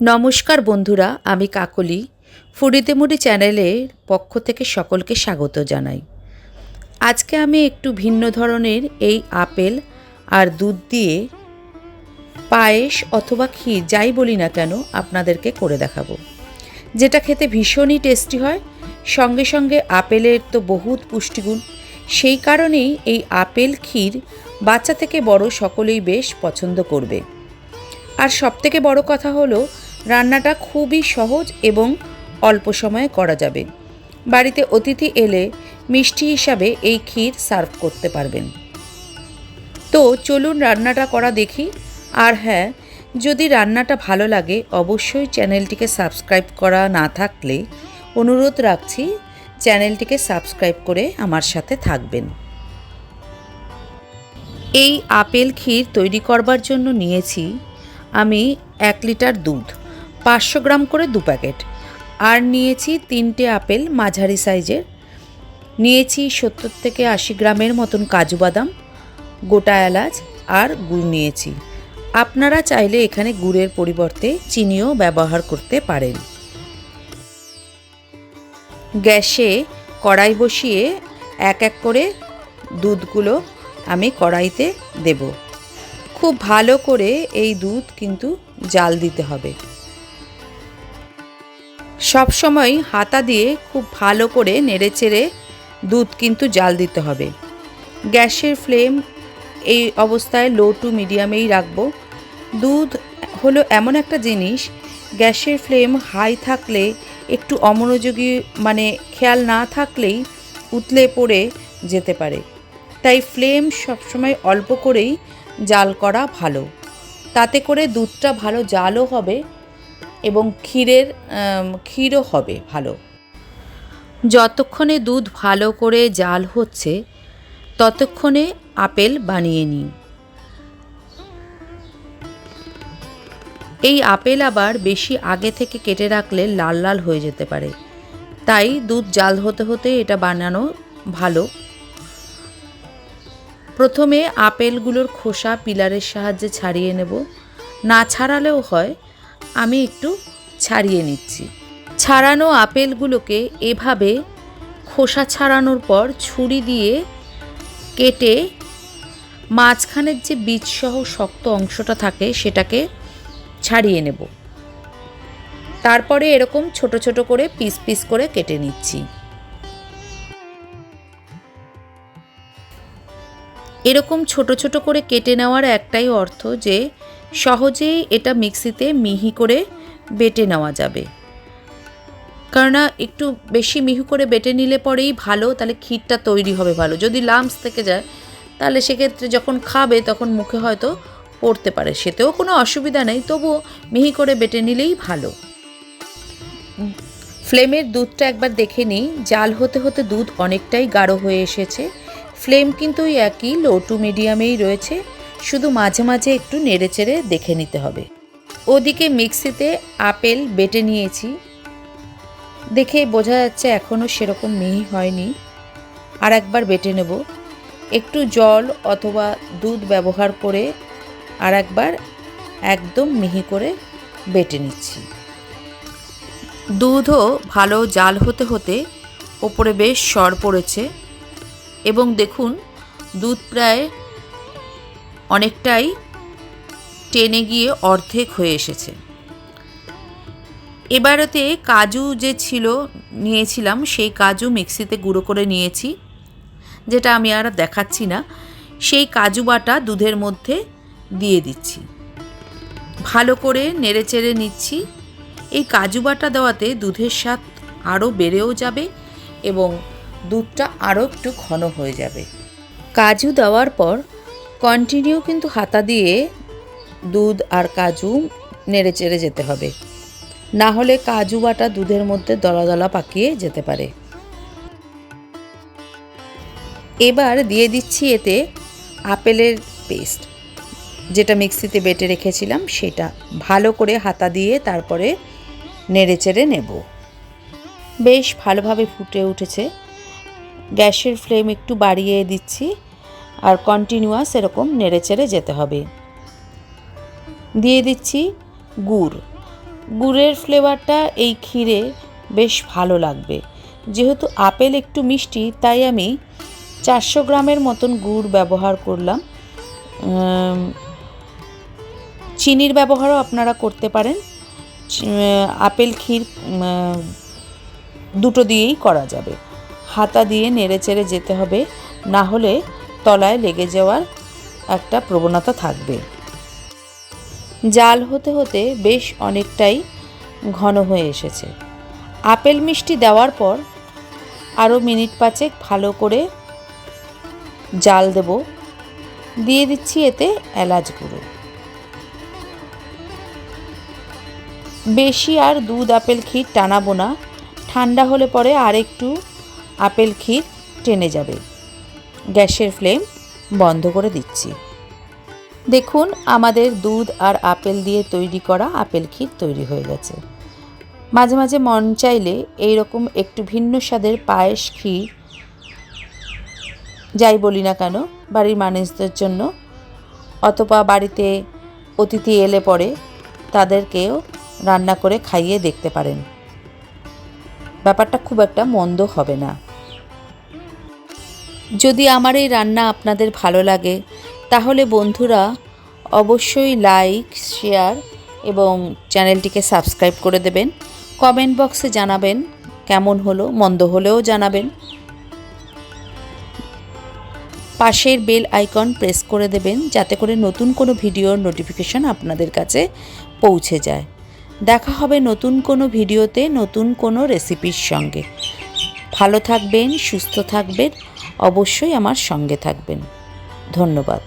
নমস্কার বন্ধুরা, আমি কাকলি। ফুডিতে মুডি চ্যানেলের পক্ষ থেকে সকলকে স্বাগত জানাই। আজকে আমি একটু ভিন্ন ধরনের এই আপেল আর দুধ দিয়ে পায়েস অথবা ক্ষীর, যাই বলি না কেন, আপনাদেরকে করে দেখাবো। যেটা খেতে ভীষণই টেস্টি হয়, সঙ্গে সঙ্গে আপেলের তো বহুত পুষ্টিগুণ। সেই কারণেই এই আপেল, ক্ষীর বাচ্চা থেকে বড় সকলেই বেশ পছন্দ করবে। আর সবথেকে বড় কথা হলো রান্নাটা খুবই সহজ এবং অল্প সময়ে করা যাবে। বাড়িতে অতিথি এলে মিষ্টি হিসাবে এই ক্ষীর সার্ভ করতে পারবেন। তো চলুন রান্নাটা করা দেখি। আর হ্যাঁ যদি রান্নাটা ভালো লাগে, অবশ্যই চ্যানেলটিকে সাবস্ক্রাইব করা না থাকলে অনুরোধ রাখছি, চ্যানেলটিকে সাবস্ক্রাইব করে আমার সাথে থাকবেন। এই আপেল ক্ষীর তৈরি করবার জন্য নিয়েছি আমি এক লিটার দুধ। পাঁচশো গ্রাম করে দু প্যাকেট। আর নিয়েছি তিনটে আপেল মাঝারি সাইজের। নিয়েছি সত্তর থেকে আশি গ্রামের মতন কাজু বাদাম, গোটা এলাচ আর গুড় নিয়েছি। আপনারা চাইলে এখানে গুড়ের পরিবর্তে চিনিও ব্যবহার করতে পারেন। গ্যাসে কড়াই বসিয়ে এক এক করে দুধগুলো আমি কড়াইতে দেব। খুব ভালো করে এই দুধ কিন্তু জাল দিতে হবে। সব সময় হাতা দিয়ে খুব ভালো করে নেড়েচেড়ে দুধ কিন্তু জাল দিতে হবে। গ্যাসের ফ্লেম এই অবস্থায় লো টু মিডিয়ামেই রাখব। দুধ হলো এমন একটা জিনিস, গ্যাসের ফ্লেম হাই থাকলে, একটু অমনোযোগী মানে খেয়াল না থাকলেই উতলে পড়ে যেতে পারে। তাই ফ্লেম সবসময় অল্প করেই জাল করা ভালো। তাতে করে দুধটা ভালো জালও হবে এবং ক্ষীরের ক্ষীরও হবে ভালো। যতক্ষণে দুধ ভালো করে জাল হচ্ছে, ততক্ষণে আপেল বানিয়ে নিই এই আপেল আবার বেশি আগে থেকে কেটে রাখলে লাল লাল হয়ে যেতে পারে। তাই দুধ জাল হতে হতে এটা বানানো ভালো। প্রথমে আপেলগুলোর খোসা পিলারের সাহায্যে ছাড়িয়ে নেব। না ছাড়ালেও হয় আমি একটু ছাড়িয়ে নিচ্ছি। ছাড়ানো আপেলগুলোকে এভাবে খোসা ছাড়ানোর পর ছুরি দিয়ে কেটে মাঝখানের যে বীজসহ শক্ত অংশটা থাকে সেটাকে ছাড়িয়ে নেব। তারপরে এরকম ছোট ছোট করে পিস পিস করে কেটে নিচ্ছি। এরকম ছোট ছোট করে কেটে নেওয়ার একটাই অর্থ যে সহজেই এটা মিক্সিতে মিহি করে বেটে নেওয়া যাবে। কেননা একটু বেশি মিহি করে বেটে নিলে পরেই ভালো, তাহলে ক্ষীরটা তৈরি হবে ভালো। যদি লাম্পস থেকে যায়, তাহলে সেক্ষেত্রে যখন খাবে তখন মুখে হয়তো পড়তে পারে। সেতেও কোনো অসুবিধা নেই তবুও মিহি করে বেটে নিলেই ভালো। ফ্লেমের দুধটা একবার দেখে নিই। জাল হতে হতে দুধ অনেকটাই গাঢ় হয়ে এসেছে। ফ্লেম কিন্তু একই, লো টু মিডিয়ামেই রয়েছে। শুধু মাঝে মাঝে একটু নেড়েচেড়ে দেখে নিতে হবে। ওদিকে মিক্সিতে আপেল বেটে নিয়েছি। দেখে বোঝা যাচ্ছে এখনও সেরকম মিহি হয়নি। আর একবার বেটে নেব। একটু জল অথবা দুধ ব্যবহার করে আর একবার একদম মিহি করে বেটে নিচ্ছি। দুধও ভালো জাল হতে হতে ওপরে বেশ সর পড়েছে। এবং দেখুন, দুধ প্রায় অনেকটাই টেনে গিয়ে অর্ধেক হয়ে এসেছে। এবারেতে কাজু যে ছিল, নিয়েছিলাম, সেই কাজু মিক্সিতে গুঁড়ো করে নিয়েছি, যেটা আমি আর দেখাচ্ছি না। সেই কাজু বাটা দুধের মধ্যে দিয়ে দিচ্ছি। ভালো করে নেড়ে চেড়ে নিচ্ছি। এই কাজু বাটা দেওয়াতে দুধের স্বাদ আরও বেড়েও যাবে এবং দুধটা আরও একটু ঘন হয়ে যাবে। কাজু দেওয়ার পর কন্টিনিউ কিন্তু হাতা দিয়ে দুধ আর কাজু নেড়ে চেড়ে যেতে হবে। না হলে কাজু বাটা দুধের মধ্যে দলা দলা পাকিয়ে যেতে পারে। এবার দিয়ে দিচ্ছি এতে আপেলের পেস্ট, যেটা মিক্সিতে বেটে রেখেছিলাম সেটা। ভালো করে হাতা দিয়ে তারপরে নেড়ে চেড়ে নেব। বেশ ভালোভাবে ফুটে উঠেছে। গ্যাসের ফ্লেম একটু বাড়িয়ে দিচ্ছি। আর কন্টিনিউয়াস এরকম নেড়ে চেড়ে যেতে হবে। দিয়ে দিচ্ছি গুড়। গুড়ের ফ্লেভারটা এই ক্ষীরে বেশ ভালো লাগবে। যেহেতু আপেল একটু মিষ্টি, তাই আমি চারশো গ্রামের মতন গুড় ব্যবহার করলাম। চিনির ব্যবহারও আপনারা করতে পারেন। আপেল ক্ষীর দুটো দিয়েই করা যাবে। হাতা দিয়ে নেড়ে চেড়ে যেতে হবে। না হলে তলায় লেগে যাওয়ার একটা প্রবণতা থাকবে। জাল হতে হতে বেশ অনেকটাই ঘন হয়ে এসেছে। আপেল মিষ্টি দেওয়ার পর আরও মিনিট পাঁচেক ভালো করে জাল দেব। দিয়ে দিচ্ছি এতে এলাচ গুঁড়ো। বেশি আর দুধ আপেল ক্ষীর টানাবো না। ঠান্ডা হলে পরে আর একটু আপেল ক্ষীর টেনে যাবে। গ্যাসের ফ্লেম বন্ধ করে দিচ্ছি। দেখুন, আমাদের দুধ আর আপেল দিয়ে তৈরি করা আপেল ক্ষীর তৈরি হয়ে গেছে। মাঝে মাঝে মন চাইলে এই রকম একটু ভিন্ন স্বাদের পায়েস ক্ষীর, যাই বলি না কেন, বাড়ির মানুষদের জন্য, অথবা বাড়িতে অতিথি এলে পরে তাদেরকেও রান্না করে খাইয়ে দেখতে পারেন। ব্যাপারটা খুব একটা মন্দ হবে না। যদি আমার এই রান্না আপনাদের ভালো লাগে, তাহলে বন্ধুরা অবশ্যই লাইক, শেয়ার এবং চ্যানেলটিকে সাবস্ক্রাইব করে দেবেন। কমেন্ট বক্সে জানাবেন কেমন হলো, মন্দ হলেও জানাবেন। পাশের বেল আইকন প্রেস করে দেবেন, যাতে করে নতুন কোনো ভিডিওর নোটিফিকেশন আপনাদের কাছে পৌঁছে যায়। দেখা হবে নতুন কোনো ভিডিওতে নতুন কোনো রেসিপির সঙ্গে। ভালো থাকবেন, সুস্থ থাকবেন। অবশ্যই আমার সঙ্গে থাকবেন। ধন্যবাদ।